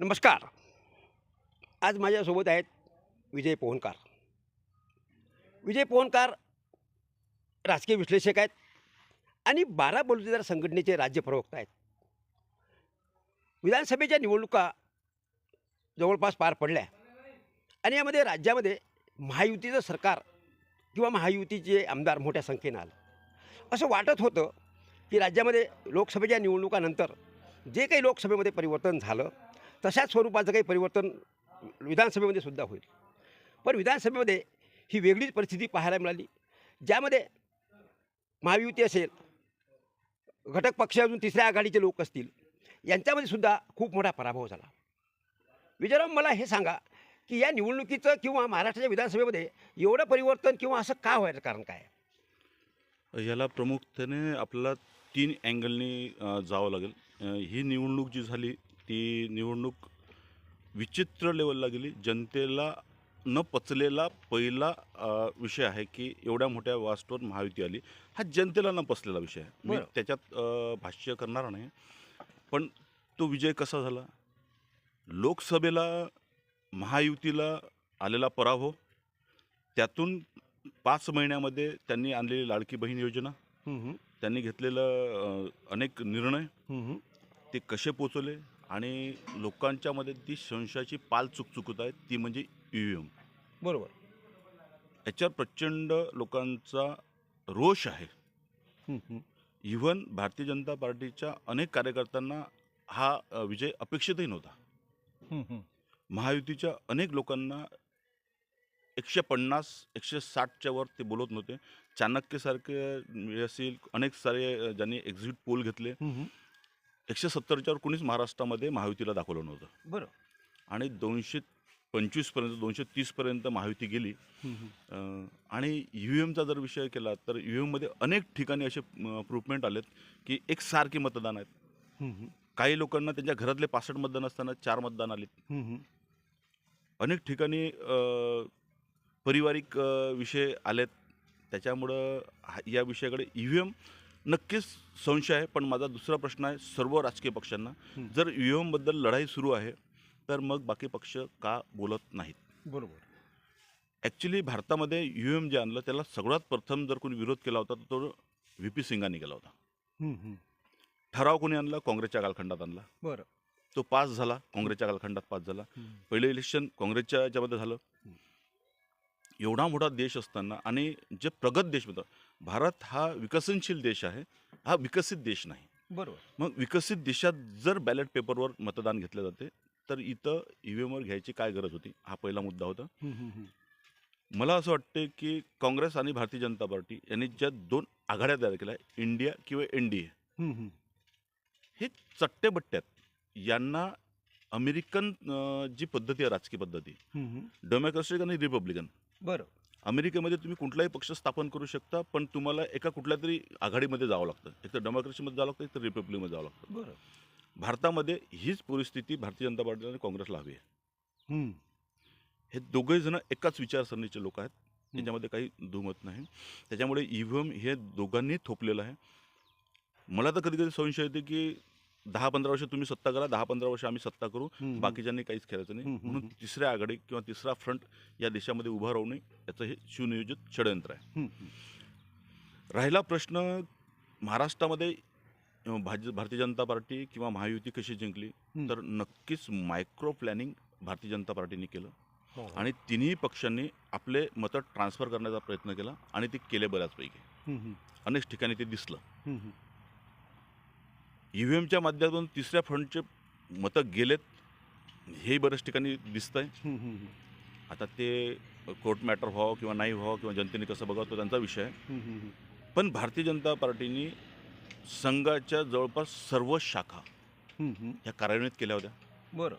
नमस्कार. आज माझ्यासोबत आहेत विजय पोहनकार. विजय पोहनकार राजकीय विश्लेषक आहेत आणि बारा बलुतेदार संघटनेचे राज्य प्रवक्ता आहेत. विधानसभेच्या निवडणुका जवळपास पार पडल्या आणि यामध्ये राज्यामध्ये महायुतीचं सरकार किंवा महायुतीचे आमदार मोठ्या संख्येनं आलं. असं वाटत होतं की राज्यामध्ये लोकसभेच्या निवडणुकानंतर जे काही लोकसभेमध्ये परिवर्तन झालं तशाच स्वरूपाचं काही परिवर्तन विधानसभेमध्ये सुद्धा होईल. पण विधानसभेमध्ये ही वेगळीच परिस्थिती पाहायला मिळाली ज्यामध्ये महायुती असेल घटक पक्ष अजून तिसऱ्या आघाडीचे लोक असतील यांच्यामध्ये सुद्धा खूप मोठा पराभव झाला. विजयराम मला हे सांगा की या निवडणुकीचं किंवा महाराष्ट्राच्या विधानसभेमध्ये एवढं परिवर्तन किंवा असं का व्हायचं कारण काय? आहे? याला प्रमुखतेने आपल्याला तीन अँगलनी जावं लागेल. ही निवडणूक जी झाली ती निवडणूक विचित्र लेवलला गेली. जनतेला न पचलेला पहिला विषय आहे की एवढ्या मोठ्या वास्तवर महायुती आली. हा जनतेला न पचलेला विषय आहे. मी. त्याच्यात भाष्य करणार नाही. पण तो विजय कसा झाला? लोकसभेला महायुतीला आलेला पराभव त्यातून पाच महिन्यामध्ये त्यांनी आणलेली लाडकी बहीण योजना त्यांनी घेतलेलं अनेक निर्णय ते कसे पोचवले आणि लोकांच्यामध्ये ती संशयाची पाल चुक चुकत आहे ती म्हणजे ई व्ही एम बरोबर. याच्यावर प्रचंड लोकांचा रोष आहे. इव्हन भारतीय जनता पार्टीच्या अनेक कार्यकर्त्यांना हा विजय अपेक्षितही नव्हता. महायुतीच्या अनेक लोकांना एकशे पन्नास एकशे साठच्या वर ते बोलत नव्हते. चाणक्यसारखे असेल अनेक सारे ज्यांनी एक्झिट पोल घेतले. एकशे सत्तरच्या वर कोणीच महाराष्ट्रामध्ये महायुतीला दाखवलं नव्हतं. बरं. आणि दोनशे पंचवीसपर्यंत दोनशे तीसपर्यंत महायुती गेली. अ, आणि यू व्ही एमचा जर विषय केला तर यू एममध्ये अनेक ठिकाणी असे प्रूव्हमेंट आलेत की एकसारखे मतदान आहेत. काही लोकांना त्यांच्या घरातले पासष्ट मतदान असताना चार मतदान आलेत. अनेक ठिकाणी अ, पारिवारिक अ, विषय आलेत. त्याच्यामुळं हा- या विषयाकडे ई व्ही एम नक्कीच संशय आहे पण माझा दुसरा प्रश्न आहे सर्व राजकीय पक्षांना. जर व्ही एमबद्दल लढाई सुरू आहे तर मग बाकी पक्ष का बोलत नाहीत? बरोबर. ॲक्च्युली भारतामध्ये यू एम जे आणलं त्याला सगळ्यात प्रथम जर कोणी विरोध केला होता तर तो व्ही पी सिंगांनी केला होता. ठराव कोणी आणला? काँग्रेसच्या कालखंडात आणला. बरं. तो पास झाला काँग्रेसच्या कालखंडात पास झाला. पहिलं इलेक्शन काँग्रेसच्या याच्यामध्ये झालं. एवढा मोठा देश असताना आणि जे प्रगत देश होतं भारत हा विकसनशील देश आहे हा विकसित देश नाही. बरोबर. मग विकसित देशात जर बॅलेट पेपरवर मतदान घेतले जाते तर इथं ई व्ही एमवर घ्यायची काय गरज होती? हा पहिला मुद्दा होता. मला असं वाटते की काँग्रेस आणि भारतीय जनता पार्टी यांनी ज्या दोन आघाड्या तयार केल्या इंडिया किंवा एन डी ए हे चट्टे बट्ट्यात यांना अमेरिकन अं, जी पद्धती आहे राजकीय पद्धती डेमोक्रॅटिक आणि रिपब्लिकन बरं. अमेरिकेमध्ये तुम्ही कुठलाही पक्ष स्थापन करू शकता पण तुम्हाला एका कुठल्या तरी आघाडीमध्ये जावं लागतं. एक तर डेमोक्रेसीमध्ये जावं लागतं एक तर रिपब्लिकमध्ये जावं लागतं. बरं. भारतामध्ये हीच परिस्थिती भारतीय जनता पार्टी आणि काँग्रेसला हवी आहे. हे दोघे जण एकाच विचारसरणीचे लोक आहेत. त्याच्यामध्ये काही दुमत नाही. त्याच्यामुळे ई व्ही एम हे दोघांनी थोपलेलं आहे. मला तर कधी कधी संशय येते की दहा पंधरा वर्ष तुम्ही सत्ता करा दहा पंधरा वर्ष आम्ही सत्ता करू बाकीच्यांनी काहीच करायचं नाही. म्हणून तिसऱ्या आघाडी किंवा तिसरा फ्रंट या देशामध्ये उभा राहू नये याचं हे सुनियोजित षडयंत्र आहे. राहिला प्रश्न महाराष्ट्रामध्ये भाज भारतीय जनता पार्टी किंवा महायुती कशी जिंकली. तर नक्कीच मायक्रो प्लॅनिंग भारतीय जनता पार्टीने केलं. आणि आणि तिन्ही पक्षांनी आपले मतं ट्रान्सफर करण्याचा प्रयत्न केला आणि ते केले बऱ्याचपैकी. अनेक ठिकाणी ते दिसलं. ई व्ही एमच्या माध्यमातून तिसऱ्या फ्रंटचे मतं गेलेत. हेही बऱ्याच ठिकाणी दिसतंय. आता ते कोर्ट मॅटर व्हावं किंवा नाही व्हावं किंवा जनतेने कसं बघावं तो त्यांचा विषय आहे. पण भारतीय जनता पार्टीने संघाच्या जवळपास सर्व शाखा ह्या कार्यान्वित केल्या होत्या. बरं.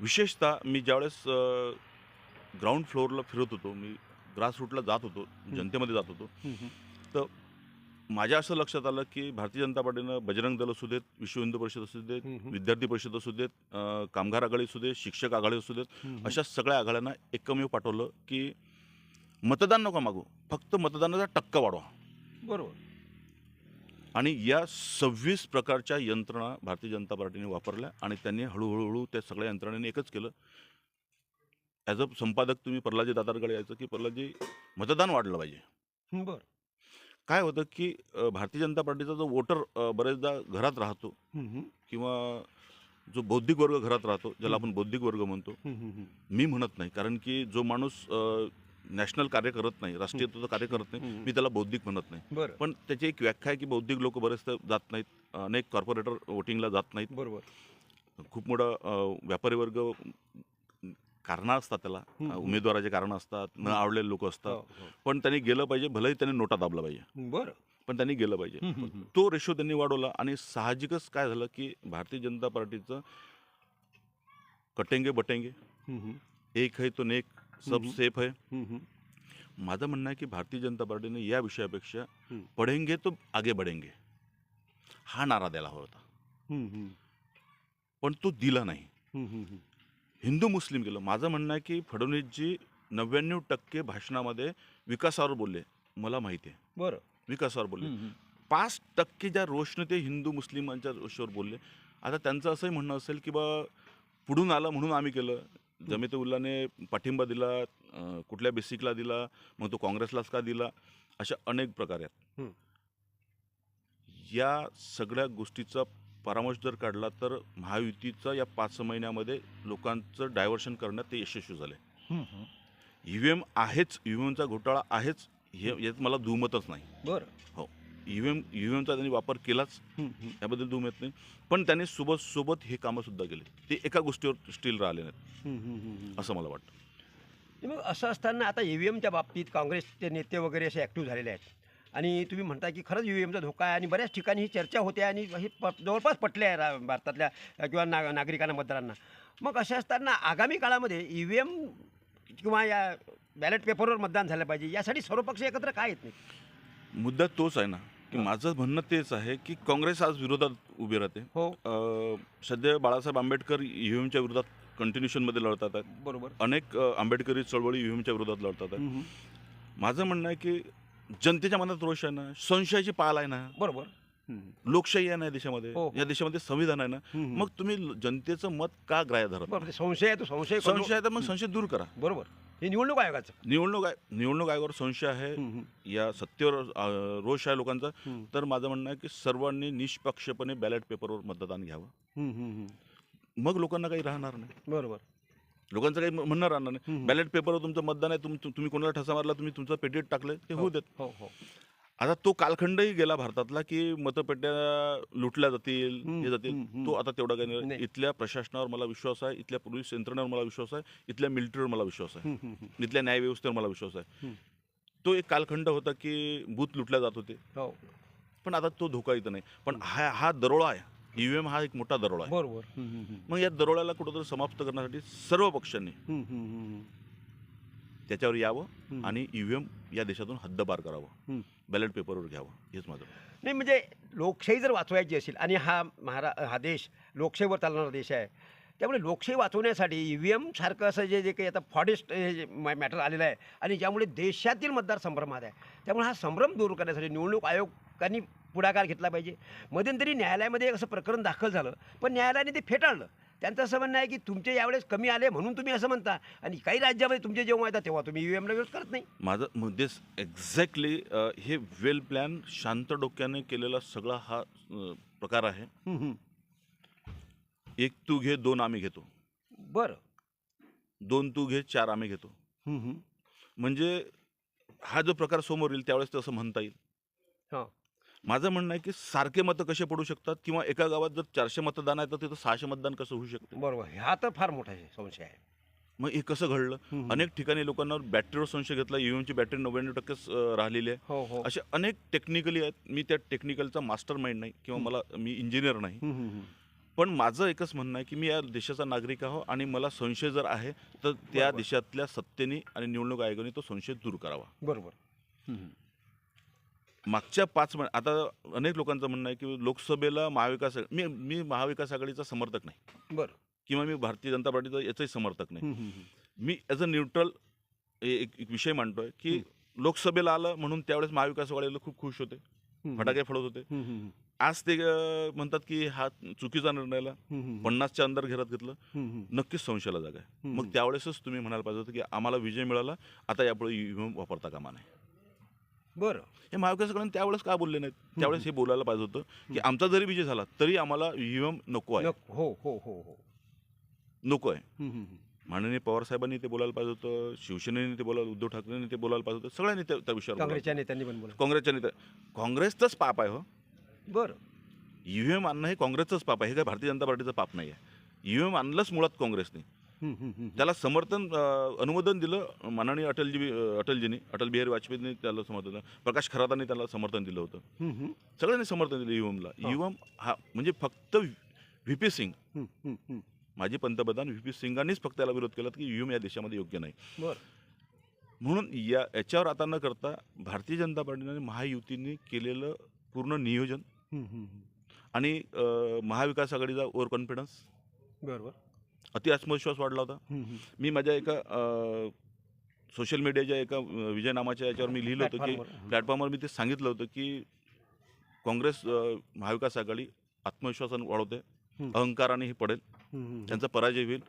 विशेषतः मी ज्यावेळेस ग्राउंड फ्लोअरला फिरत होतो मी ग्रासरूटला जात होतो जनतेमध्ये जात होतो माझ्या असं लक्षात आलं की भारतीय जनता पार्टीनं बजरंग दल असू देत विश्व हिंदू परिषद असू देत विद्यार्थी परिषद असू देत कामगार आघाडी असू देत शिक्षक आघाडी असू देत अशा सगळ्या आघाड्यांना एकमेव पाठवलं की मतदान नका मागू फक्त मतदानाचा टक्का वाढवा. बरोबर. आणि या सव्वीस प्रकारच्या यंत्रणा भारतीय जनता पार्टीने वापरल्या आणि त्यांनी हळूहळू हळू त्या सगळ्या यंत्रणेने एकच केलं. ॲज अ संपादक तुम्ही प्रल्हादजी दातारकडे यायचं की प्रल्हादजी मतदान वाढलं पाहिजे. बरं. काय होतं की अ, भारतीय जनता पार्टीचा जो वोटर अ, बरेचदा घरात राहतो किंवा जो बौद्धिक वर्ग घरात राहतो ज्याला आपण बौद्धिक वर्ग म्हणतो मी म्हणत नाही. कारण की जो माणूस नॅशनल कार्य करत नाही राष्ट्रीयत्वाचं कार्य करत नाही मी त्याला बौद्धिक म्हणत नाही. बरं. पण त्याची एक व्याख्या आहे की बौद्धिक लोक बरेचदा जात नाहीत अनेक कॉर्पोरेटर वोटिंगला जात नाहीत. बरोबर. खूप मोठा अ, व्यापारी वर्ग कारणं असतात त्याला उमेदवाराचे कारणं असतात न आवडलेले लोक हो, असतात हो. पण त्यांनी गेलं पाहिजे भलेही त्यांनी नोटा दाबला पाहिजे बरं पण त्यांनी गेलं पाहिजे. तो रेशो त्यांनी वाढवला आणि साहजिकच काय झालं की भारतीय जनता पार्टीचं कटेंगे बटेंगे एक है तो नेक सब. सेफ है. माझं म्हणणं आहे की भारतीय जनता पार्टीने या विषयापेक्षा. पढेंगे तो आगे बढेंगे हा नारा द्यायला हवा होता. पण तो दिला नाही. हिंदू मुस्लिम केलं माझं म्हणणं आहे की फडणवीसजी नव्याण्णव टक्के भाषणामध्ये विकासावर बोलले. मला माहिती आहे. बरं. विकासावर बोलले. पाच टक्के ज्या रोषने ते हिंदू मुस्लिमांच्या रोषावर बोलले. आता त्यांचं असंही म्हणणं असेल की बा पुढून आलं म्हणून आम्ही केलं. जमित उल्लाने पाठिंबा दिला कुठल्या बेसिकला दिला मग तो काँग्रेसलाच का दिला? अशा अनेक प्रकार आहेत. या सगळ्या गोष्टीचा परामर्श जर काढला तर महायुतीचा या पाच महिन्यामध्ये लोकांचं डायव्हर्शन करण्यात ते यशस्वी झाले. ई व्ही एम आहेच ई व्ही एमचा घोटाळा आहेच हे यात मला दुमतच नाही. बरं. E V M E V एमचा त्यांनी वापर केलाच. याबद्दल दुमत नाही. पण त्यांनी सोबत सोबत हे कामं सुद्धा केली. ते एका गोष्टीवर स्टील राहिले नाहीत. असं मला वाटतं. मग असं असताना आता ई व्ही एमच्या बाबतीत काँग्रेसचे नेते वगैरे असे ॲक्टिव्ह झालेले आहेत. आणि तुम्ही म्हणता की खरंच ई व्ही एमचा धोका आहे आणि बऱ्याच ठिकाणी ही चर्चा होते आणि हे प जवळपास पटले आहे रा- भारतातल्या किंवा ना नागरिकांना मतदारांना. मग अशा असताना आगामी काळामध्ये ई व्ही एम किंवा या बॅलेट पेपरवर मतदान झालं पाहिजे यासाठी सर्वपक्ष एकत्र काय येत नाही? मुद्दा तोच आहे ना की. माझं म्हणणं तेच आहे की काँग्रेस आज विरोधात उभी राहते. हो. सध्या बाळासाहेब आंबेडकर ई व्ही एमच्या विरोधात कंटिन्युशनमध्ये लढतात. आहेत बरोबर. अनेक आंबेडकरी चळवळी ई व्ही एमच्या विरोधात लढतात. आहेत माझं म्हणणं आहे की जनतेच्या मनात रोष आहे ना संशयाची पाल आहे ना. बरोबर. लोकशाही आहे ना या देशामध्ये. हो, हो. या देशामध्ये संविधान आहे ना. हम्म. मग तुम्ही ल- जनतेचं मत का ग्राह्य धरत बरोबर ते संशय आहे तो संशय संशय आहे तर मग संशय दूर करा. बरोबर. हे निवडणूक आयोगाचं. निवडणूक आय निवडणूक आयोगावर संशय आहे. हम्म, हम्म, या सत्तेवर अ, रोष आहे लोकांचा. हम्म, तर माझं म्हणणं आहे की सर्वांनी निष्पक्षपणे बॅलेट पेपरवर मतदान घ्यावं. हम्म, हम्म, हम्म. मग लोकांना काही राहणार नाही. बरोबर. लोकांचं काही म्हणणं राहणार नाही. बॅलेट पेपरवर तुमचं मतदान आहे तुम तुम- तुम्ही कोणाला ठसा मारला तुम्ही तुमचं पेटेट टाकलं ते होऊ देत. हो हो. आता तो कालखंडही गेला भारतातला की मतपेट्या लुटल्या जातील हे जातील. तो आता तेवढा काही नाही. इथल्या प्रशासनावर मला विश्वास आहे इथल्या पोलीस यंत्रणेवर मला विश्वास आहे इथल्या मिलिटरीवर मला विश्वास आहे. इथल्या न्यायव्यवस्थेवर मला विश्वास आहे. तो एक कालखंड होता की बूथ लुटल्या जात होते. हो. पण आता तो धोका इथं नाही. पण हा हा दरोळा आहे. ईव्हीएम हा एक मोठा दरोळा आहे बरोबर हम्म, हम्म, हम्म. मग या दरोळ्याला कुठंतरी समाप्त करण्यासाठी सर्व पक्षांनी हम्म, हम्म, हम्म, त्याच्यावर यावं. आणि ईव्हीएम या देशातून हद्दपार करावं हम्म. बॅलेट पेपरवर घ्यावं हेच माझं नाही म्हणजे लोकशाही जर वाचवायची असेल आणि हा महारा हा देश लोकशाहीवर चालणारा देश आहे त्यामुळे लोकशाही वाचवण्यासाठी ई व्ही एम सारखं असं जे जे काही आता फॉरेस्ट मॅटर आलेलं आहे आणि ज्यामुळे देशातील मतदार संभ्रमात आहे त्यामुळे हा संभ्रम दूर करण्यासाठी निवडणूक आयोगाने पुढाकार घेतला पाहिजे. मध्यंतरी न्यायालयामध्ये एक असं प्रकरण दाखल झालं पण न्यायालयाने ते फेटाळलं. त्यांचं असं म्हणणं आहे की तुमचे यावेळेस कमी आले म्हणून तुम्ही असं म्हणता आणि काही राज्यामध्ये तुमचे जेव्हा येतात तेव्हा तुम्ही ई व्ही एमला विरोध करत नाही. माझं म्हणजे एक्झॅक्टली हे वेल प्लॅन शांत डोक्याने केलेला सगळा हा प्रकार आहे. एक तू घे दोन आम्ही घेतो. बरं. दोन तू घे चार आम्ही घेतो. म्हणजे हा जो प्रकार समोर येईल त्यावेळेस तसं म्हणता येईल. हां. माझं म्हणणं आहे की सारखे मतं कसे पडू शकतात किंवा एका गावात जर चारशे मतदान आहे तर तिथं सहाशे मतदान कसं होऊ शकतं? बरोबर. हा तर फार मोठा आहे, संशय आहे. मग हे कसं घडलं. अनेक ठिकाणी लोकांना बॅटरीवर संशय घेतला ईव्हीएमची बॅटरी नव्याण्णव टक्के राहिलेली आहे. हो हो. असे अनेक टेक्निकली आहेत. मी त्या टेक्निकलचा मास्टर माइंड नाही किंवा मला मी इंजिनियर नाही. पण माझं एकच म्हणणं आहे की मी या देशाचा नागरिक आहो आणि मला संशय जर आहे तर त्या. देशातल्या सत्तेने आणि निवडणूक आयोगाने तो संशय दूर करावा. बरोबर. मागच्या पाच महिने आता अनेक लोकांचं म्हणणं आहे की लोकसभेला महाविकास मी मी महाविकास आघाडीचा समर्थक नाही. बरं. किंवा मी भारतीय जनता पार्टीचा याचाही समर्थक नाही. मी ॲज अ न्यूट्रल एक एक विषय मांडतोय की लोकसभेला आलं म्हणून त्यावेळेस महाविकास आघाडीला खूप खुश होते. फटाके फोडत होते. आज ते म्हणतात की हा चुकीचा निर्णय आला. हम्म, हम्म, पन्नासच्या अंदर घेरात घेतलं. नक्कीच संशयाला जागा आहे. मग त्यावेळेसच तुम्ही म्हणायला पाहिजे होतं की आम्हाला विजय मिळाला. आता यापुढे ईव्हीएम वापरता कामा नाही बरं. हे महाविकासाकडून त्यावेळेस का बोलले नाहीत? त्यावेळेस हे बोलायला पाहिजे होतं की आमचा जरी विजय झाला तरी आम्हाला ईव्हीएम नको आहे. नको. हो हो हो हो. नको आहे. माननीय पवार साहेबांनी ते बोलायला पाहिजे होतं शिवसेनेने ते बोलायला उद्धव ठाकरेंनी ते बोलायला पाहिजे होतं सगळ्यांनी त्या त्या विषयावर काँग्रेसच्या नेत्यांनी पण बोला. काँग्रेसच्या नेत्या काँग्रेसचंच पाप आहे हो. बरं. ईव्हीएम आणणं हे काँग्रेसचंच पाप आहे हे काय भारतीय जनता पार्टीचं पाप नाही आहे ईव्हीएम आणलंच मुळात काँग्रेसने. त्याला समर्थन अनुमोदन दिलं माननीय अटलजी अटलजींनी अटल बिहारी वाजपेयींनी त्याला समर्थन दिलं. प्रकाश खरातांनी त्याला समर्थन दिलं होतं. सगळ्यांनी समर्थन दिलं ईव्हीएमला ईव्हीएम हा म्हणजे फक्त व्ही पी सिंग. माजी पंतप्रधान व्ही पी सिंगांनीच फक्त त्याला विरोध केला की ईव्हीएम या देशामध्ये योग्य नाही. म्हणून या याच्यावर आता न करता भारतीय जनता पार्टीने महायुतीने केलेलं पूर्ण नियोजन. आणि महाविकास आघाडीचा ओव्हर कॉन्फिडन्स. बरं बरं अति आत्मविश्वास वाढला होता. मी माझ्या एका सोशल मीडियाच्या एका विजय नामाच्या याच्यावर मी लिहिलं होतं की प्लॅटफॉर्मवर. मी ते सांगितलं होतं की काँग्रेस महाविकास आघाडी आत्मविश्वासाने वाढवते. अहंकाराने ही पडेल. त्यांचा पराजय होईल.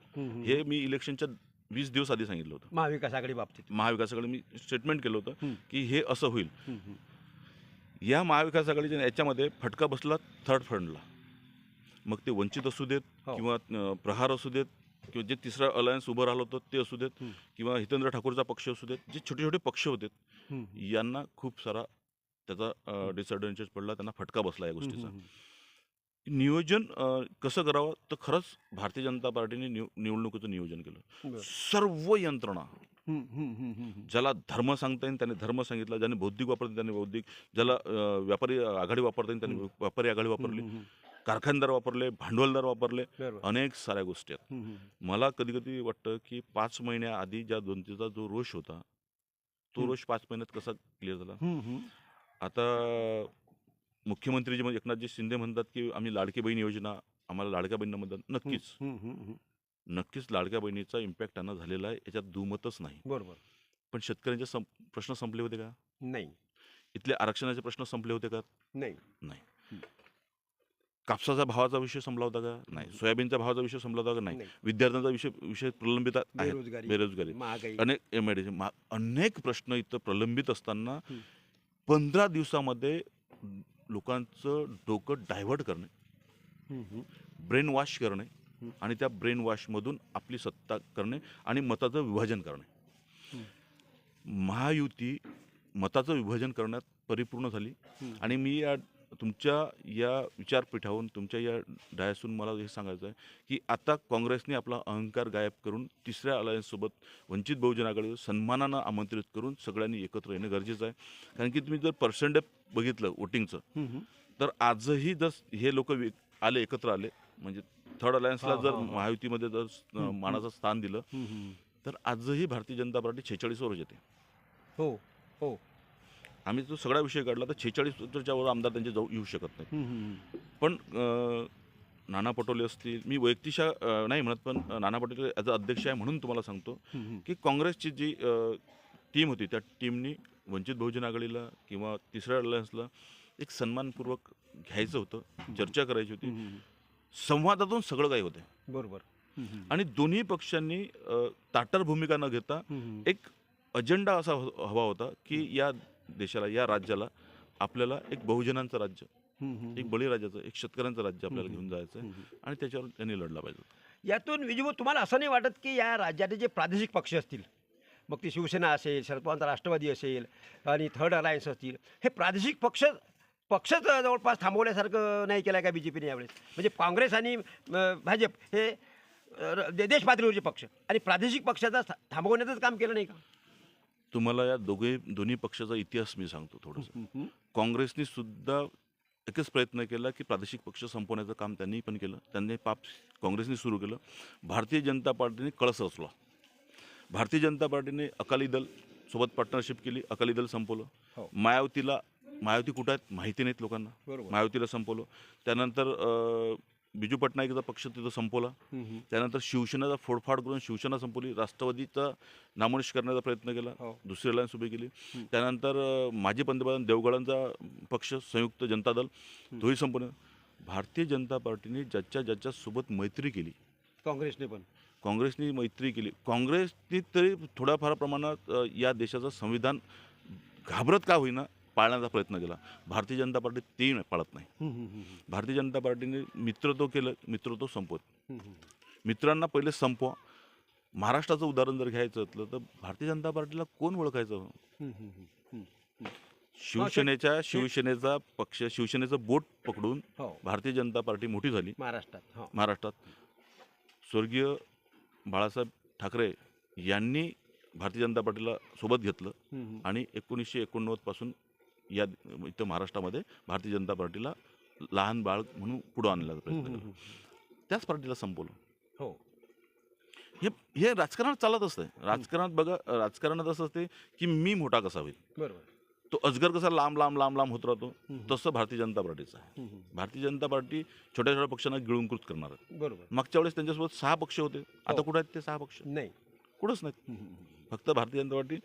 हे मी इलेक्शनच्या वीस दिवस आधी सांगितलं होतं महाविकास आघाडी बाबतीत महाविकास आघाडी मी स्टेटमेंट केलं होतं. की हे असं होईल. या महाविकास आघाडीच्या याच्यामध्ये फटका बसला थर्ड फ्रंटला मग ते वंचित असू देत हो. किंवा अं, प्रहार असू देत किंवा जे तिसरं अलायन्स उभं राहिलं होतं ते असू देत. किंवा हितेंद्र ठाकूरचा पक्ष असू देत जे छोटे छोटे पक्ष होते हम्म. यांना खूप सारा त्याचा डिसएडव्हान्टेज पडला त्यांना फटका बसला या गोष्टीचा हम्म, नियोजन अं, कसं करावं तर खरंच भारतीय जनता पार्टीने निव निवडणुकीचं नियोजन केलं बरं सर्व यंत्रणा हम्म, हम्म, हम्म, हम्म. ज्याला धर्म सांगता येईल त्याने धर्म सांगितला ज्याने बौद्धिक वापरता येईल त्याने बौद्धिक ज्याला अं, व्यापारी आघाडी वापरता येईल त्याने व्यापारी आघाडी वापरली हम्म, हम्म, कारखानदार वापरले भांडवलदार वापरले अनेक साऱ्या गोष्टी आहेत. मला कधी कधी वाटतं की पाच महिन्याआधी ज्या जनतेचा जो रोष होता तो. रोष पाच महिन्यात कसा क्लिअर झाला. आता मुख्यमंत्री जे म्हणजे एकनाथजी शिंदे म्हणतात की आम्ही लाडकी बहीण योजना आम्हाला लाडक्या बहिणींना मदत नक्कीच. नक्कीच लाडक्या बहिणीचा इम्पॅक्ट त्यांना झालेला आहे याच्यात दुमतच नाही. बरोबर. पण शेतकऱ्यांचे सं प्रश्न संपले होते का? नाही. इथले आरक्षणाचे प्रश्न संपले होते का? नाही. कापसाचा भावाचा विषय संपला होता का? नाही. सोयाबीनच्या भावाचा विषय संपला होता का? नाही. विद्यार्थ्यांचा विषय विषय प्रलंबित आहेत. बेरोजगारी. बेरोजगारी. महागाई. अनेक एम आय डी अनेक प्रश्न इथं प्रलंबित असताना. पंधरा दिवसामध्ये लोकांचं डोकं डायव्हर्ट करणे. हम्म, हम्म. ब्रेन वॉश करणे. आणि त्या ब्रेन वॉशमधून आपली सत्ता करणे आणि मताचं विभाजन करणे. महायुती मताचं विभाजन करण्यात परिपूर्ण झाली. आणि मी या तुमच्या या विचारपीठावरून तुमच्या या डायसून मला हे सांगायचं आहे की आता काँग्रेसने आपला अहंकार गायब करून तिसऱ्या अलायन्ससोबत वंचित बहुजन आघाडीवर सन्मानानं आमंत्रित करून सगळ्यांनी एकत्र येणं गरजेचं आहे कारण की तुम्ही जर पर्सेंटेज बघितलं वोटिंगचं. तर आजही जर हे लोक आले एकत्र आले म्हणजे थर्ड अलायन्सला जर. महायुतीमध्ये जर. मानाचं स्थान दिलं. तर आजही भारतीय जनता पार्टी छेचाळीसवरच येते हो हो आम्ही तो सगळा विषय काढला तर छेचाळीसच्या वर आमदार त्यांचे जाऊ येऊ शकत नाही. पण नाना पटोले असतील मी वैयक्तिशा नाही म्हणत पण नाना पटोले ॲज अ अध्यक्ष आहे म्हणून तुम्हाला सांगतो. की काँग्रेसची जी टीम होती त्या टीमनी वंचित बहुजन आघाडीला किंवा तिसऱ्या अलायन्सला एक सन्मानपूर्वक घ्यायचं होतं चर्चा करायची होती. संवादातून सगळं काही होते बरोबर. आणि दोन्ही पक्षांनी ताटर भूमिका न घेता. एक अजेंडा असा हवा होता की या देशाला या राज्याला आपल्याला एक बहुजनांचं राज्य. एक बळीराजाचं एक शेतकऱ्यांचं राज्य आपल्याला. घेऊन जायचं आहे आणि त्याच्यावर त्यांनी लढला पाहिजे यातून विजू तुम्हाला असं नाही वाटत की या राज्यातले जे प्रादेशिक पक्ष असतील मग ती शिवसेना असेल शरद पवार राष्ट्रवादी असेल आणि थर्ड अलायन्स असतील हे प्रादेशिक पक्ष पक्षच जवळपास थांबवल्यासारखं नाही केलं का बी जे पीने यावेळेस म्हणजे काँग्रेस आणि भाजप हे देश पातळीवरचे पक्ष आणि प्रादेशिक पक्षाचा थांबवण्याचंच काम केलं नाही का तुम्हाला या दोघे दोन्ही पक्षाचा इतिहास मी सांगतो थोडंसं. काँग्रेसनी सुद्धा एकच प्रयत्न केला की प्रादेशिक पक्ष संपवण्याचं काम त्यांनी पण केलं. त्यांनी पाप काँग्रेसने सुरू केलं. भारतीय जनता पार्टीने कळस रचला. भारतीय जनता पार्टीने अकाली दल सोबत पार्टनरशिप केली अकाली दल संपवलं. हो. मायावतीला मायावती कुठं आहेत? माहिती नाहीत लोकांना. मायावतीला संपवलं. त्यानंतर बिजू पटनाईकचा पक्ष तिथं संपवला. त्यानंतर शिवसेनेचा फोडफाड करून शिवसेना संपवली. राष्ट्रवादीचा नामोनिश करण्याचा प्रयत्न केला. हो. दुसरी अलायन्स उभी केली. त्यानंतर माजी पंतप्रधान देवगडांचा पक्ष संयुक्त जनता दल तोही संपवला. भारतीय जनता पार्टीने ज्याच्या ज्याच्या सोबत मैत्री केली. काँग्रेसने पण. काँग्रेसनी मैत्री केली. काँग्रेसनी तरी थोड्याफार प्रमाणात या देशाचं संविधान घाबरत का होईना पाळण्याचा प्रयत्न केला. भारतीय जनता पार्टी ते पाळत नाही. भारतीय जनता पार्टीने मित्रत्व केलं मित्रत्व संपवत. मित्रांना पहिले संपवा. महाराष्ट्राचं उदाहरण जर घ्यायचं असलं तर भारतीय जनता पार्टीला कोण ओळखायचं. शिवसेनेच्या शिवसेनेचा पक्ष शिवसेनेचं बोट पकडून हो. भारतीय जनता पार्टी मोठी झाली. महाराष्ट्रात हो. महाराष्ट्रात. स्वर्गीय बाळासाहेब ठाकरे यांनी भारतीय जनता पार्टीला सोबत घेतलं. आणि एकोणीसशे एकोणनव्वदपासून या इथं महाराष्ट्रामध्ये भारतीय जनता पार्टीला लहान बाळ म्हणून पुढं आणण्याचा प्रयत्न केला. त्याच पार्टीला संपवलं. हो. हे हे राजकारणात चालत असतंय. राजकारणात बघा राजकारणात असं असते की मी मोठा कसा होईल? बरोबर. तो अजगर कसा लांब लांब लांब लांब होत राहतो. तसं भारतीय जनता पार्टीचं आहे. भारतीय जनता पार्टी छोट्या छोट्या पक्षांना गिळूनकृत करणार आहे. बरोबर. मागच्या वेळेस त्यांच्यासोबत सहा पक्ष होते. आता हो. कुठे आहेत ते सहा पक्ष? नाही. कुठंच नाहीत. फक्त भारतीय जनता पार्टी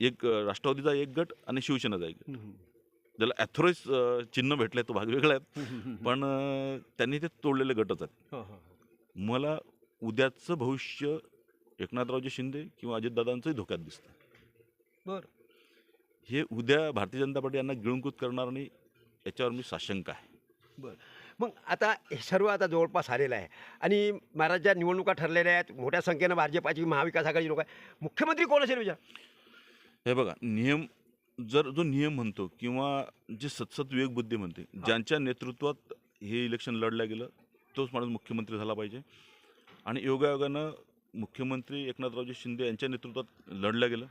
एक राष्ट्रवादीचा एक गट आणि शिवसेनेचा एक गट. ज्याला ॲथोराईज चिन्ह भेटलंय तो भाग वेगळा हम्म. पण त्यांनी ते तोडलेले गटच आहेत. मला उद्याचं भविष्य एकनाथरावजी शिंदे किंवा अजितदादांचंही धोक्यात दिसतं बरं. हे उद्या भारतीय जनता पार्टी यांना गिळूनकृत करणार नाही याच्यावर मी साशंक आहे. बरं. मग आता हे सर्व आता जवळपास आलेलं आहे. आणि महाराज्यात निवडणुका ठरलेल्या आहेत मोठ्या संख्येनं भाजपाची महाविकास आघाडी लोक आहे मुख्यमंत्री कोण असेल विचार? हे बघा नियम जर जो नियम म्हणतो किंवा जे सतसत विवेक बुद्धी म्हणते ज्यांच्या नेतृत्वात हे इलेक्शन लढलं गेलं तोच माणूस मुख्यमंत्री झाला पाहिजे. आणि योगायोगानं मुख्यमंत्री एकनाथरावजी शिंदे यांच्या नेतृत्वात लढलं गेलं.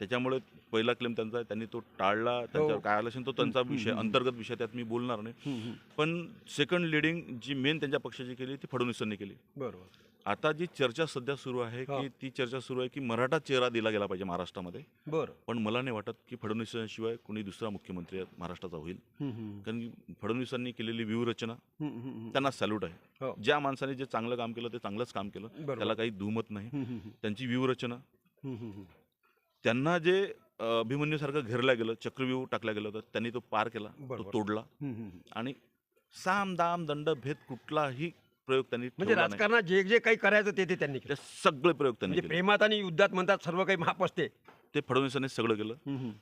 त्याच्यामुळे पहिला क्लेम त्यांचा आहे. त्यांनी तो टाळला त्यांच्यावर काय आलं असेल तो त्यांचा विषय. अंतर्गत विषय त्यात मी बोलणार नाही. पण सेकंड लिडिंग जी मेन त्यांच्या पक्षाची केली ती फडणवीसांनी केली. बरोबर. आता जी चर्चा सध्या सुरू आहे हा. की ती चर्चा सुरू आहे की मराठा चेहरा दिला गेला पाहिजे महाराष्ट्रामध्ये बरं पण मला नाही वाटत की फडणवीसांशिवाय कोणी दुसरा मुख्यमंत्री महाराष्ट्राचा होईल हम्म, हम्म. कारण की फडणवीसांनी केलेली व्यूहरचना हम्म, हम्म, हम्म. त्यांना सॅल्यूट आहे हो. ज्या माणसाने जे चांगलं काम केलं ते चांगलंच काम केलं बरोबर. त्याला काही दुमत नाही हम्म, हम्म, त्यांची व्यूहरचना हम्म, हम्म, हम्म. त्यांना जे अ, अभिमन्यूसारखं घेरलं गेलं चक्रव्यूह टाकला गेलं होतं त्यांनी तो पार केला तो बरोबर. तोडला हम्म, हम्म, हम्म. आणि साम दाम दंड भेद कुठलाही प्रयोग त्यांनी म्हणजे ठेवला नाही. राजकारणात जे जे काही करायचं ते ते त्यांनी केलं ते सगळे प्रयोग त्यांनी म्हणजे केले प्रेमात आणि युद्धात म्हणतात सर्व काही माप असते ते फडणवीसांनी सगळं केलं.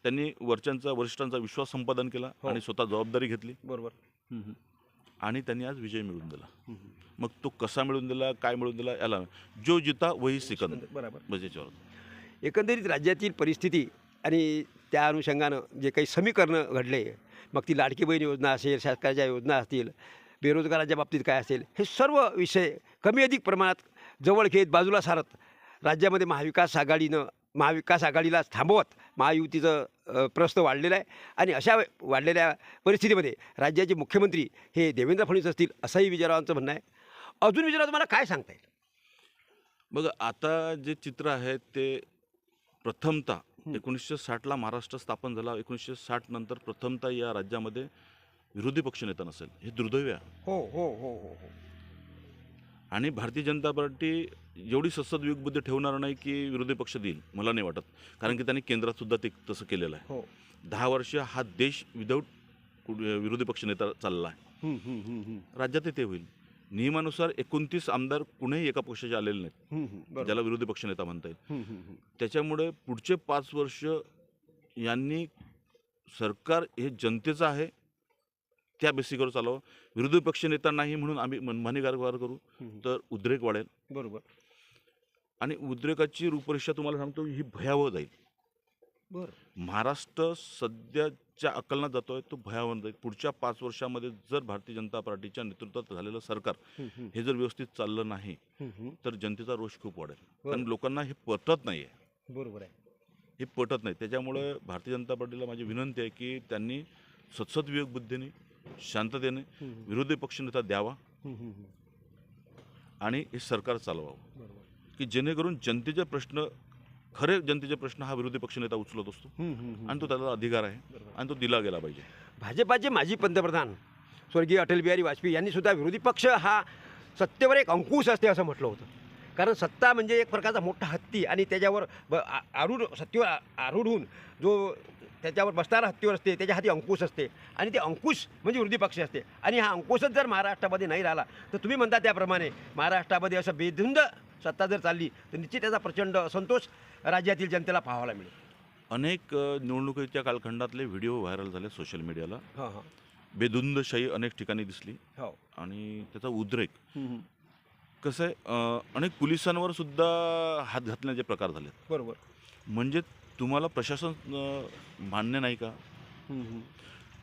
त्यांनी वरच्यांचा वरिष्ठांचा विश्वास संपादन केला हो. आणि स्वतः जबाबदारी घेतली बरोबर. आणि त्यांनी आज विजय मिळवून दिला. मग तो कसा मिळवून दिला काय मिळवून दिला याला जो जिता वही सिकंद बरोबर याच्यावर एकंदरीत राज्यातील परिस्थिती आणि त्या अनुषंगानं जे काही समीकरणं घडले मग ती लाडकी बहीण योजना असेल सरकारच्या योजना असतील बेरोजगाराच्या बाबतीत काय असेल? हे सर्व विषय कमी अधिक प्रमाणात जवळ घेत बाजूला सारत राज्यामध्ये महाविकास आघाडीनं महाविकास आघाडीला थांबवत महायुतीचं प्रस्त वाढलेलं आहे. आणि अशा वाढलेल्या परिस्थितीमध्ये राज्याचे मुख्यमंत्री हे देवेंद्र फडणवीस असतील असंही विजयरावांचं म्हणणं आहे. अजून विजयराव तुम्हाला काय सांगता येईल? बघा आता जे चित्र आहे ते प्रथमतः. एकोणीसशे साठला महाराष्ट्र स्थापन झाला. एकोणीसशे साठ नंतर प्रथमतः या राज्यामध्ये विरोधी पक्षनेता नसेल हे दुर्दैव आहे हो हो हो हो हो आणि भारतीय जनता पार्टी एवढी सत्सद विवेकबुद्धी ठेवणार नाही की विरोधी पक्ष देईल मला नाही वाटत कारण की त्यांनी केंद्रात सुद्धा ते तसं केलेलं आहे हो दहा वर्ष हा देश विदाऊट विरोधी पक्ष नेता चालला आहे हम्म, हम्म, हम्म, हम्म. राज्यात ते होईल नियमानुसार एकोणतीस आमदार कुणीही एका पक्षाचे आलेले नाहीत हम्म, हम्म. बरोबर. ज्याला विरोधी पक्षनेता म्हणता येईल हम्म, हम्म, हम्म. त्याच्यामुळे पुढचे पाच वर्ष यांनी सरकार हे जनतेचं आहे त्या बेसिकवर चालवावं विरोधी पक्षनेता नाही म्हणून आम्ही मनमानी कारभार करू. तर उद्रेक वाढेल. बरोबर. आणि उद्रेकाची रूपरेषा तुम्हाला सांगतो ही भयावह जाईल. बरं. महाराष्ट्र सध्याच्या अकलनात जातोय तो भयावह जाईल. पुढच्या पाच वर्षामध्ये जर भारतीय जनता पार्टीच्या नेतृत्वात झालेलं सरकार हे जर व्यवस्थित चाललं नाही. तर जनतेचा रोष खूप वाढेल. कारण लोकांना हे पटत नाही आहे. बरोबर आहे. हे पटत नाही. त्याच्यामुळे भारतीय जनता पार्टीला माझी विनंती आहे की त्यांनी सत्सद विवेक बुद्धीने शांततेने विरोधी पक्षनेता द्यावा. आणि हे सरकार चालवावं. की जेणेकरून जनतेचे प्रश्न खरे जनतेचे प्रश्न हा विरोधी पक्षनेता उचलत असतो. आणि तो त्याला अधिकार आहे. आणि तो दिला गेला पाहिजे. भाजपाचे माजी पंतप्रधान स्वर्गीय अटल बिहारी वाजपेयी यांनी सुद्धा विरोधी पक्ष हा सत्तेवर एक अंकुश असते असं म्हटलं होतं. कारण सत्ता म्हणजे एक प्रकारचा मोठा हत्ती आणि त्याच्यावर आरूढ सत्तेवर आरूढ होऊन जो त्याच्यावर बसणारा हत्तीवर असते त्याच्या हाती अंकुश असते. आणि ते अंकुश म्हणजे विरोधी पक्ष असते. आणि हा अंकुशच जर महाराष्ट्रामध्ये नाही राहिला तर तुम्ही म्हणता त्याप्रमाणे महाराष्ट्रामध्ये असं बेधुंद सत्ता जर चालली तर निश्चित त्याचा प्रचंड असंतोष राज्यातील जनतेला पाहायला मिळेल. अनेक निवडणुकीच्या कालखंडातले व्हिडिओ व्हायरल झाले सोशल मीडियाला. हां हां. बेधुंदशाही अनेक ठिकाणी दिसली. हो. आणि त्याचा उद्रेक. कसं आहे अनेक पोलिसांवर सुद्धा हात घातण्याचे प्रकार झाले बरोबर. म्हणजे तुम्हाला प्रशासन मान्य नाही का.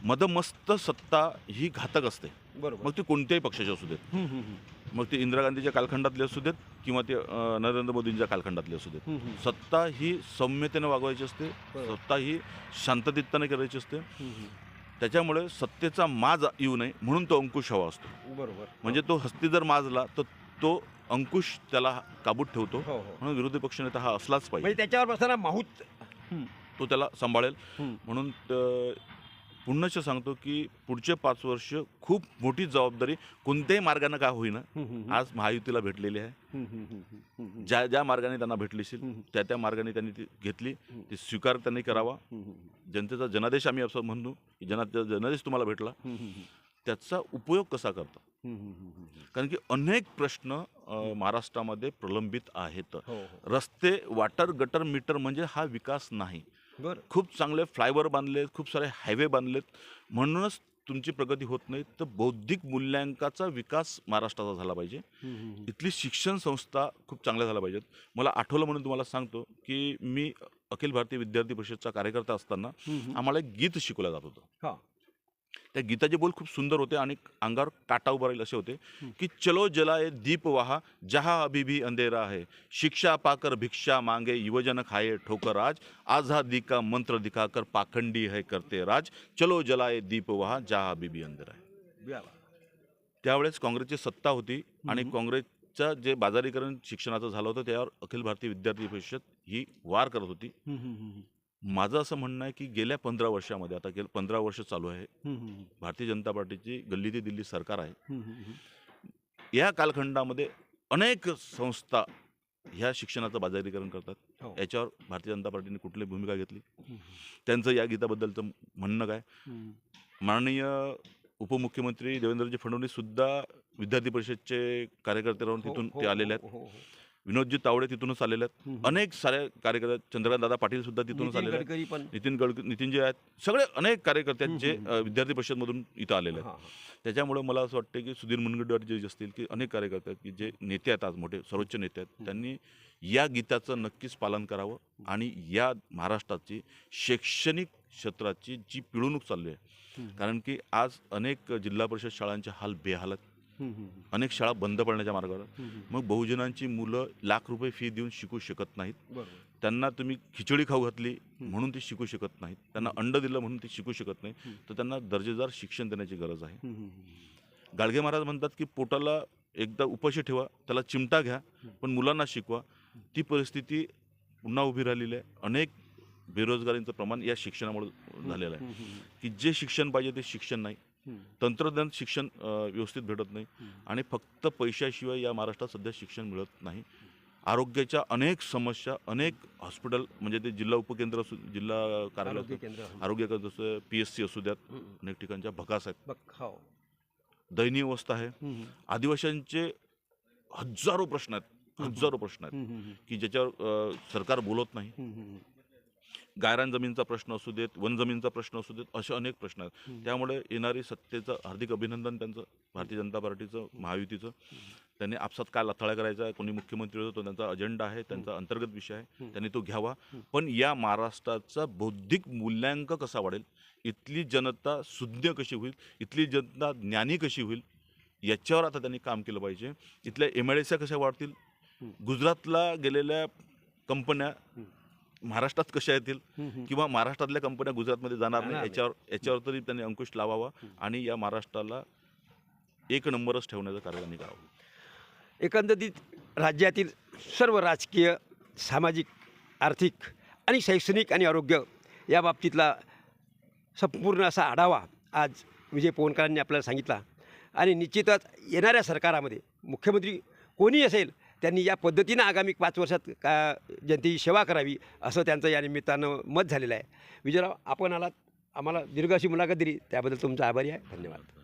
मदमस्त सत्ता ही घातक असते. बरोबर. मग ती कोणत्याही पक्षाची असू देत. मग ते इंदिरा गांधीच्या कालखंडातली असू देत किंवा ते अ, नरेंद्र मोदींच्या कालखंडातली असू देत. सत्ता ही सौम्यतेने वागवायची असते. बरोबर. सत्ता ही शांततेने करायची असते. त्याच्यामुळे सत्तेचा माज येऊ नये म्हणून तो अंकुश हवा असतो. बरोबर. म्हणजे तो हस्ती जर माजला तर तो अंकुश त्याला काबूत ठेवतो. हो हो. म्हणून विरोधी पक्षनेता हा असलाच पाहिजे. म्हणजे त्याच्यावर बसणारा माहूत. तो त्याला सांभाळेल. म्हणून त- पुन्हाच सांगतो की पुढचे पाच वर्ष खूप मोठी जबाबदारी कोणत्याही मार्गाने का होईना. आज महायुतीला भेटलेली आहे. ज्या ज्या मार्गाने त्यांना भेटली असेल. त्या त्या मार्गाने त्यांनी ती घेतली. ती स्वीकार त्यांनी करावा. जनतेचा जनादेश आम्ही असं म्हणतो की जना जनादेश तुम्हाला भेटला. त्याचा उपयोग कसा करता? कारण की अनेक प्रश्न महाराष्ट्रामध्ये प्रलंबित आहेत. हो हो. रस्ते वाटर गटर मीटर म्हणजे हा विकास नाही. खूप चांगले फ्लायओव्हर बांधलेत खूप सारे हायवे बांधलेत. म्हणूनच तुमची प्रगती होत नाही तर बौद्धिक मूल्यांकाचा विकास महाराष्ट्राचा झाला पाहिजे. इथली शिक्षण संस्था खूप चांगल्या झाल्या पाहिजेत. मला आठवलं म्हणून तुम्हाला सांगतो की मी अखिल भारतीय विद्यार्थी परिषदचा कार्यकर्ता असताना. आम्हाला एक गीत शिकवलं जात होतं. त्या गीताचे बोल खूप सुंदर होते आणि अंगावर काटा उभा राहील असे होते की चलो जलाए दीप वहा जहा अभी भी अंधेरा है शिक्षा पाकर भिक्षा मांगे युवजन खाए ठोकर आज आजादी का मंत्र दिखाकर पाखंडी है करते राज चलो जलाए दीप वहा जहा अभी भी अंधेरा है बा. त्यावेळेस काँग्रेसची सत्ता होती आणि काँग्रेसचं जे बाजारीकरण शिक्षणाचं झालं होतं त्यावर अखिल भारतीय विद्यार्थी परिषद ही वार करत होती. माझं असं म्हणणं आहे की गेल्या पंधरा वर्षामध्ये आता गेल्या पंधरा वर्ष चालू आहे भारतीय जनता पार्टीची गल्ली ते दिल्ली सरकार आहे. या कालखंडामध्ये अनेक संस्था ह्या शिक्षणाचं बाजारीकरण करतात हो. याच्यावर भारतीय जनता पार्टीने कुठली भूमिका घेतली. त्यांचं या गीताबद्दलचं म्हणणं काय. माननीय उपमुख्यमंत्री देवेंद्रजी फडणवीस सुद्धा विद्यार्थी परिषदचे कार्यकर्ते राहून हो, तिथून हो, ते आलेले आहेत. विनोदजी तावडे तिथूनच आलेले आहेत. अनेक सारे कार्यकर्ते चंद्रकांत दादा पाटील सुद्धा तिथूनच आलेले आहेत. गडकरी नितीन गडक नितीन जे आहेत. सगळे अनेक कार्यकर्ते जे विद्यार्थी परिषदमधून इथं आलेले आहेत. त्याच्यामुळे मला असं वाटतं की सुधीर मुनगंटीवार जे असतील की अनेक कार्यकर्ते आहेत की जे नेते आहेत आज मोठे सर्वोच्च नेते आहेत त्यांनी या गीताचं नक्कीच पालन करावं आणि या महाराष्ट्राची शैक्षणिक क्षेत्राची जी पिळवणूक चालली आहे. कारण की आज अनेक जिल्हा परिषद शाळांचे हाल बेहाल आहेत. अनेक शाळा बंद पडण्याच्या मार्गावर. मग बहुजनांची मुलं लाख रुपये फी देऊन शिकू शकत नाहीत. त्यांना तुम्ही खिचडी खाऊ घातली म्हणून ती शिकू शकत नाहीत. त्यांना अंड दिलं म्हणून ती शिकू शकत नाही तर त्यांना दर्जेदार शिक्षण देण्याची गरज आहे. गाडगे महाराज म्हणतात की पोटाला एकदा उपाशी ठेवा त्याला चिमटा घ्या पण मुलांना शिकवा. ती परिस्थिती पुन्हा उभी राहिलेली आहे. अनेक बेरोजगारीचं प्रमाण या शिक्षणामुळे झालेलं आहे. की जे शिक्षण पाहिजे ते शिक्षण नाही. तंत्रज्ञान शिक्षण व्यवस्थित भेटत नाही आणि फक्त पैशाशिवाय या महाराष्ट्रात सध्या शिक्षण मिळत नाही. आरोग्याच्या अनेक समस्या अनेक हॉस्पिटल म्हणजे ते जिल्हा उपकेंद्र असू जिल्हा कार्यालय आरोग्य केंद्र असं पी एस सी असू द्यात. अनेक ठिकाणच्या भकास आहेत. हो. दयनीय अवस्था आहे. हम्म, आदिवासींचे हजारो प्रश्न आहेत हजारो प्रश्न आहेत की ज्याच्यावर सरकार बोलत नाही. गायरान जमीनचा प्रश्न असू देत वन जमीनचा प्रश्न असू देत असे अनेक प्रश्न आहेत. त्यामुळे येणारी सत्तेचं हार्दिक अभिनंदन त्यांचं भारतीय जनता पार्टीचं महायुतीचं. त्यांनी आपसात काय लथाळ्या करायचा आहे कोणी मुख्यमंत्री होतो तो त्यांचा अजेंडा आहे त्यांचा अंतर्गत विषय आहे त्यांनी तो घ्यावा. पण या महाराष्ट्राचा बौद्धिक मूल्यांक कसा वाढेल इथली जनता सुज्ञ कशी होईल इथली जनता ज्ञानी कशी होईल याच्यावर आता त्यांनी काम केलं पाहिजे. इथल्या एम आय कशा वाढतील गुजरातला गेलेल्या कंपन्या महाराष्ट्रात कशा येतील. किंवा महाराष्ट्रातल्या कंपन्या गुजरातमध्ये जाणार नाही याच्यावर याच्यावर तरी त्यांनी अंकुश लावावा आणि या महाराष्ट्राला एक नंबरच ठेवण्याचं कार्य त्यांनी करावं एकंदरीत राज्यातील सर्व राजकीय सामाजिक आर्थिक आणि शैक्षणिक आणि आरोग्य या बाबतीतला संपूर्ण असा आढावा आज विजय पोवनकरांनी आपल्याला सांगितला. आणि निश्चितच येणाऱ्या सरकारामध्ये मुख्यमंत्री कोणी असेल त्यांनी या पद्धतीनं आगामी पाच वर्षात का जनतेची सेवा करावी असं त्यांचं या निमित्तानं मत झालेलं आहे. विजयराव आपण आलात. आम्हाला दीर्घ अशी मुलाखत दिली. त्याबद्दल तुमचा आभारी आहे. धन्यवाद.